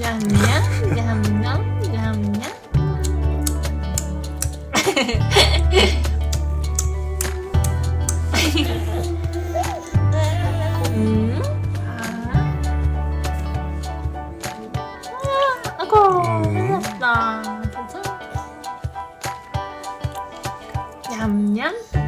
냠냠 냠냠 냠냠 음. 아. 아고 괜찮다 괜찮아 냠냠